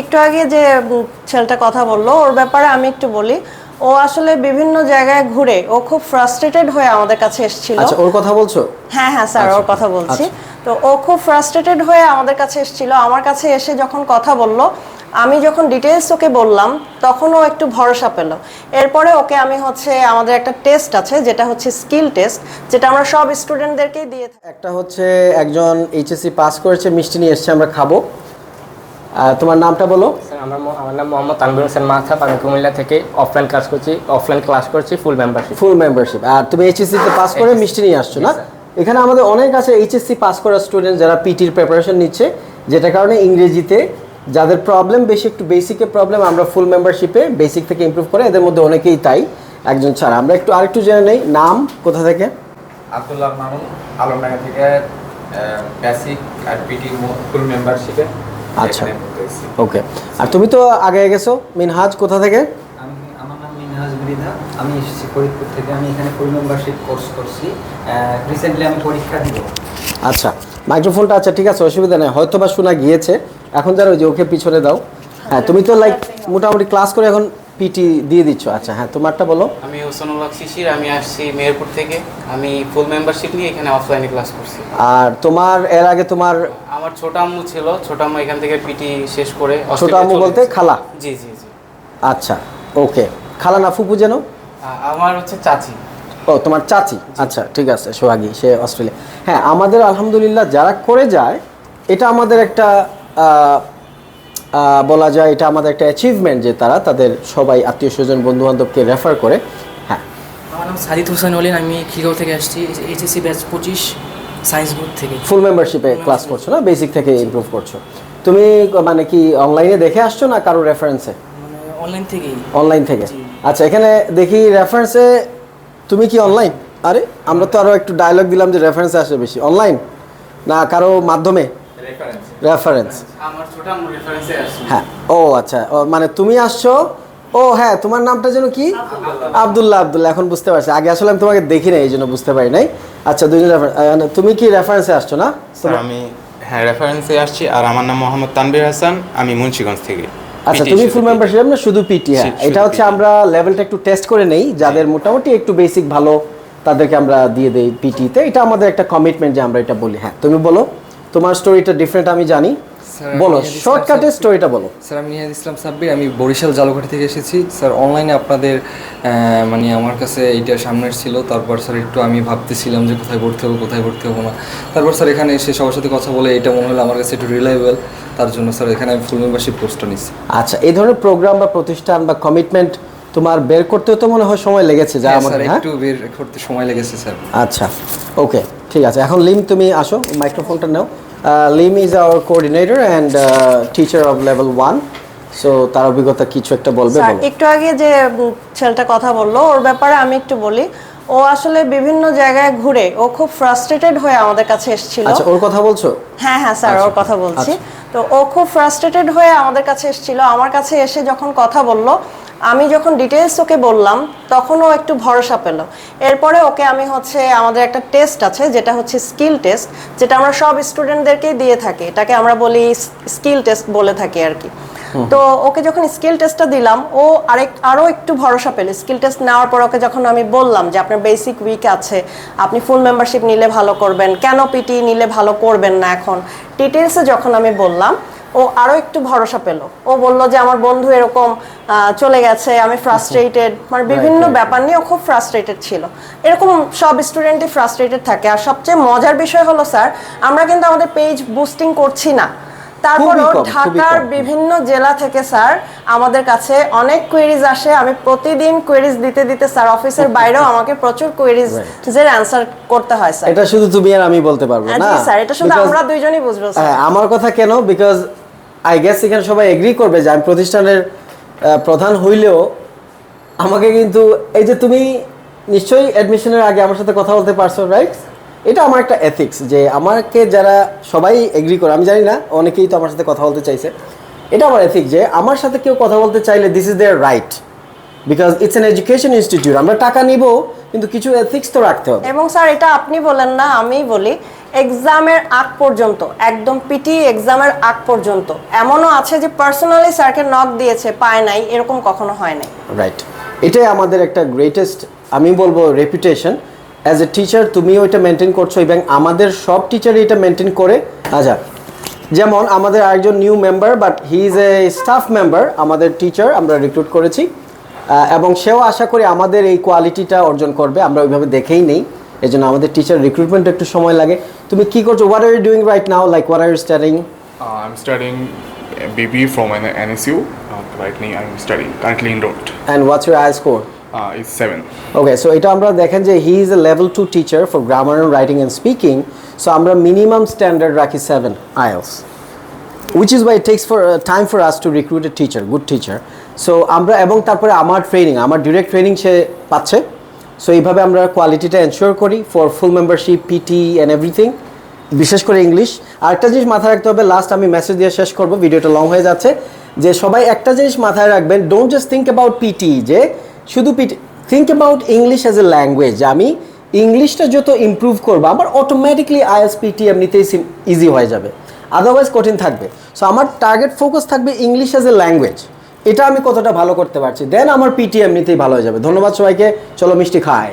একটু আগে যে ছেলেটা কথা বলল ওর ব্যাপারে আমি একটু বলি। ও আসলে বিভিন্ন জায়গায় ঘুরে ও খুব ফ্রাস্ট্রেটেড হয়ে আমাদের কাছে এসেছিল। আচ্ছা ওর কথা বলছো? হ্যাঁ হ্যাঁ স্যার ওর কথা বলছি। তো ও খুব ফ্রাস্ট্রেটেড হয়ে আমাদের কাছে এসেছিল। আমার কাছে এসে যখন কথা বলল আমি যখন ডিটেলস ওকে বললাম তখন ও একটু ভরসা পেল। এরপরে ওকে আমি হচ্ছে আমাদের একটা টেস্ট আছে যেটা হচ্ছে স্কিল টেস্ট যেটা আমরা সব স্টুডেন্টদেরকেই দিয়ে থাকি। একটা হচ্ছে একজন এইচএসসি পাস করেছে মিষ্টি নিয়ে এসছে আমরা খাব। তোমার নামটা বলো। স্যার আমার আমার নাম মোহাম্মদ তানবির হোসেন মাথাপ আমি কুমিল্লা থেকে অফলাইন ক্লাস করছি অফলাইন ক্লাস করছি ফুল মেম্বারশিপ ফুল মেম্বারশিপ আর তুমি এইচএসসি তে পাস করে মিষ্টি নিয়ে আসছো না? এখানে আমাদের অনেক আছে এইচএসসি পাস করা স্টুডেন্ট যারা পিটির প্রিপারেশন নিচ্ছে যেটা কারণে ইংরেজিতে যাদের প্রবলেম বেশি একটু বেসিকের প্রবলেম আমরা ফুল মেম্বারশিপে বেসিক থেকে ইমপ্রুভ করে এদের মধ্যে অনেকেই তাই একজন ছাড়া। আমরা একটু আরেকটু জেনে নেই নাম কোথা থেকে? আব্দুল্লাহ মামুন আলমডাঙ্গা থেকে বেসিক আর পিটি ফুল মেম্বারশিপে আচ্ছা। ওকে। আর তুমি তো আগে গেছো মিনহাজ কোথা থেকে? আমি আমার নাম মিনহাজ মৃধা আমি এসেছি ফরিদপুর থেকে। আমি এখানে ফুল মেম্বারশিপ কোর্স করছি। রিসেন্টলি আমি পরীক্ষা দিব। আচ্ছা। মাইক্রোফোনটা আচ্ছা ঠিক আছে অসুবিধা নেই। হয়তো বা শোনা গিয়েছে। এখন যারা ওই যে ওকে পিছনে দাও। হ্যাঁ তুমি তো লাইক মোটামুটি ক্লাস করে এখন পিটি দিয়ে দিচ্ছ। আচ্ছা হ্যাঁ তোমারটা বলো। আমি হোসেনুল শিশির। আমি আসছি মেহেরপুর থেকে। আমি ফুল মেম্বারশিপ নিয়ে এখানে অফলাইনে ক্লাস করছি। আর তোমার এর আগে তোমার আমার ছোট আম্মু ছিল ছোট আম্মু এখান থেকে পিটি শেষ করে ছোট আম্মু বলতে খালা? জি জি জি। আচ্ছা ওকে। খালা না ফুপু যেন আমার হচ্ছে চাচি। ও তোমার চাচি? আচ্ছা ঠিক আছে সোহাগী সে অস্ট্রেলিয়া। হ্যাঁ আমাদের আলহামদুলিল্লাহ যারা করে যায় এটা আমাদের একটা বলা যায় এটা আমাদের একটা অ্যাচিভমেন্ট যে তারা তাদের সবাই আত্মীয় স্বজন বন্ধু বান্ধবকে রেফার করে। হ্যাঁ। আমার নাম সাদিদ হোসেন অলিন আমি খিগাঁও থেকে আসছি এইচএসসি ব্যাচ পঁচিশ। সায়েন্স গ্রুপ থেকে। ফুল মেম্বারশিপে ক্লাস করছ না? বেসিক থেকে ইমপ্রুভ করছ। তুমি মানে কি অনলাইনে দেখে আসছো না কারও রেফারেন্সে মানে অনলাইন থেকেই। অনলাইন থেকে। আচ্ছা এখানে দেখি রেফারেন্সে তুমি কি অনলাইন আরে আমরা তো আরও একটু ডায়লগ দিলাম যে রেফারেন্সে আসে বেশি। অনলাইন না কারও মাধ্যমে? রেফারেন্স রেফারেন্স আমার ছোট আম্মু রেফারেন্সে আসছি হ্যাঁ। ও আচ্ছা। ও মানে তুমি আসছো ও হ্যাঁ তোমার নামটা যেন কি? আব্দুল্লাহ। আব্দুল্লাহ এখন বুঝতে পারছি। আগে আসলে আমি তোমাকে দেখি নাই এই জন্য বুঝতে পারি নাই। আচ্ছা দুইজন তুমি কি রেফারেন্সে আসছো না? আমি হ্যাঁ রেফারেন্সে আসছি আর আমার নাম মোহাম্মদ তানবির হাসান আমি মুন্সিগঞ্জ থেকে আচ্ছা তুমি ফুল মেম্বারশিপ না শুধু পিটি হ্যাঁ। এটা হচ্ছে আমরা লেভেলটা একটু টেস্ট করে নেই যাদের মোটামুটি একটু বেসিক ভালো তাদেরকে আমরা দিয়ে দেই পিটিতে এটা আমাদের একটা কমিটমেন্ট যে আমরা এটা বলি হ্যাঁ। তুমি বলো তোমার স্টোরিটা ডিফারেন্ট আমি জানি। বলো শর্টকাটে স্টোরিটা বলো। স্যার আমি নিহাদ ইসলাম সাব্বির আমি বরিশাল জালুঘাটি থেকে এসেছি। স্যার অনলাইনে আপনাদের মানে আমার কাছে এইটা সামনের ছিল। তারপর স্যার একটু আমি ভাবতেছিলাম যে কোথায় ভর্তি হব কোথায় ভর্তি হব না। তারপর স্যার এখানে এসে সবার সাথে কথা বলে এটা মনে হলো আমার কাছে একটু রিলায়েবল তার জন্য স্যার এখানে আমি ফুল মেম্বারশিপ কোর্সটা নিচ্ছি। আচ্ছা এই ধরনের প্রোগ্রাম বা প্রতিষ্ঠান বা কমিটমেন্ট তোমার বের করতেও তো মনে হয় সময় লেগেছে যা আমার স্যার হ্যাঁ? একটু বের করতে সময় লেগেছে স্যার। আচ্ছা ওকে ঠিক আছে। এখন লিম তুমি আসো মাইক্রোফোনটা নাও। Lim is our coordinator and teacher of level one so তার অভিজ্ঞতা কিছু একটা বলবে একটু আগে যে ছেলেটা কথা বলল ওর ব্যাপারে আমি একটু বলি। ও আসলে বিভিন্ন জায়গায় ঘুরে ও খুব ফ্রাস্ট্রেটেড হয়ে আমাদের কাছে এসেছিল। আচ্ছা ওর কথা বলছো? হ্যাঁ হ্যাঁ স্যার ওর কথা বলছি। তো ও খুব ফ্রাস্ট্রেটেড হয়ে আমাদের কাছে এসেছিল। আমার কাছে এসে যখন কথা বলল আমি যখন ডিটেলস ওকে বললাম তখন ও একটু ভরসা পেল। এরপরে ওকে আমি হচ্ছে আমাদের একটা টেস্ট আছে যেটা হচ্ছে স্কিল টেস্ট যেটা আমরা সব স্টুডেন্টদেরকেই দিয়ে থাকি। এটাকে আমরা বলি স্কিল টেস্ট বলে থাকি আর কি। তো ওকে যখন স্কিল টেস্টটা দিলাম ও আরেক আরও একটু ভরসা পেল। স্কিল টেস্ট নেওয়ার পর ওকে যখন আমি বললাম যে আপনার বেসিক উইক আছে আপনি ফুল মেম্বারশিপ নিলে ভালো করবেন কেন পিটি নিলে ভালো করবেন না এখন? ডিটেলসে যখন আমি বললাম ও আরও একটু ভরসা পেল। ও বলল যে আমার বন্ধু এরকম চলে গেছে আমি ফ্রাস্ট্রেটেড মানে বিভিন্ন ব্যাপার নিয়ে ও খুব ফ্রাস্ট্রেটেড ছিল। এরকম সব স্টুডেন্টই ফ্রাস্ট্রেটেড থাকে। আর সবচেয়ে মজার বিষয় হলো স্যার আমরা কিন্তু আমাদের পেজ বুস্টিং করছি না। তারপরও ঢাকার বিভিন্ন জেলা থেকে স্যার আমাদের কাছে অনেক কোয়েরিজ আসে। আমি প্রতিদিন কোয়েরিজ দিতে দিতে স্যার অফিসের বাইরেও আমাকে প্রচুর কোয়েরিজ এর অ্যান্সার করতে হয় স্যার। এটা শুধু তুমি আর আমি বলতে পারব হ্যাঁ, না? স্যার এটা শুধু আমরা দুইজনই বুঝব স্যার। হ্যাঁ, আমার কথা কেন? বিকজ আই গেস এখানে সবাই এগ্রি করবে যে আমি প্রতিষ্ঠানের প্রধান হইলেও আমাকে কিন্তু, এই যে তুমি নিশ্চয়ই অ্যাডমিশনের আগে আমার সাথে কথা বলতে পারছ রাইট এটা আমার একটা এথিক্স যে আমাকে যারা সবাই এগ্রি করে, আমি জানি না, অনেকেই তো আমার সাথে কথা বলতে চাইছে। এটা আমার এথিক যে আমার সাথে কেউ কথা বলতে চাইলে this is there right because it's an education institute আমরা টাকা নিব, কিন্তু কিছু এথিক্স তো রাখতে হবে। এবং স্যার, এটা আপনি বলেন না আমি বলি। এক্সামের আগ পর্যন্ত, একদম পিটি এক্সামের আগ পর্যন্ত। এমনও আছে যে পার্সোনালি স্যারকে নক দিয়েছে, পায় নাই, এরকম কখনো হয় নাই। রাইট এটাই আমাদের একটা গ্রেটেস্ট আমি বলব রেপুটেশন অ্যাজ এ টিচার তুমিও এটা মেনটেন করছ এবং আমাদের সব টিচারই এটা মেনটেন করে। আচ্ছা যেমন আমাদের আরেকজন new member but he is a staff member আমাদের টিচার আমরা রিক্রুট করেছি। এবং সেও আশা করি আমাদের এই কোয়ালিটিটা অর্জন করবে, আমরা ওইভাবে দেখেই নেই। এই জন্য আমাদের টিচার রিক্রুটমেন্ট একটু সময় লাগে। তুমি কি করছ? What are you doing right now like what are you studying Uh, I'm studying BB from an NSU. Uh, right now, I'm studying currently enrolled. And what's your I score Uh, it's. Okay so এটা আমরা দেখেন যে he is a level two teacher for grammar writing and speaking so আমরা minimum standard রাখি seven IELTS which is why takes for time for us to recruit a teacher good teacher so আমরা এবং তারপরে আমার training আমার direct training সে পাচ্ছে। So এইভাবে আমরা কোয়ালিটিটা এনশিওর করি for full membership PT and everything বিশেষ করে ইংলিশ আরেকটা জিনিস মাথায় রাখতে হবে লাস্ট আমি মেসেজ দিয়ে শেষ করব, ভিডিওটা লং হয়ে যাচ্ছে, যে সবাই একটা জিনিস মাথায় রাখবেন don't just think about PT যে শুধু PT think about English as a language আমি ইংলিশটা যত ইমপ্রুভ করব, আমার অটোমেটিকলি আইএস পিটি এমনিতেই ইজি হয়ে যাবে। আদারওয়াইজ কঠিন থাকবে। সো আমার টার্গেট ফোকাস থাকবে ইংলিশ অ্যাজ এ ল্যাঙ্গুয়েজ এটা আমি কতটা ভালো করতে পারছি। দেন আমার পিটি এমনিতেই ভালো হয়ে যাবে। ধন্যবাদ সবাইকে। চলো মিষ্টি খাই।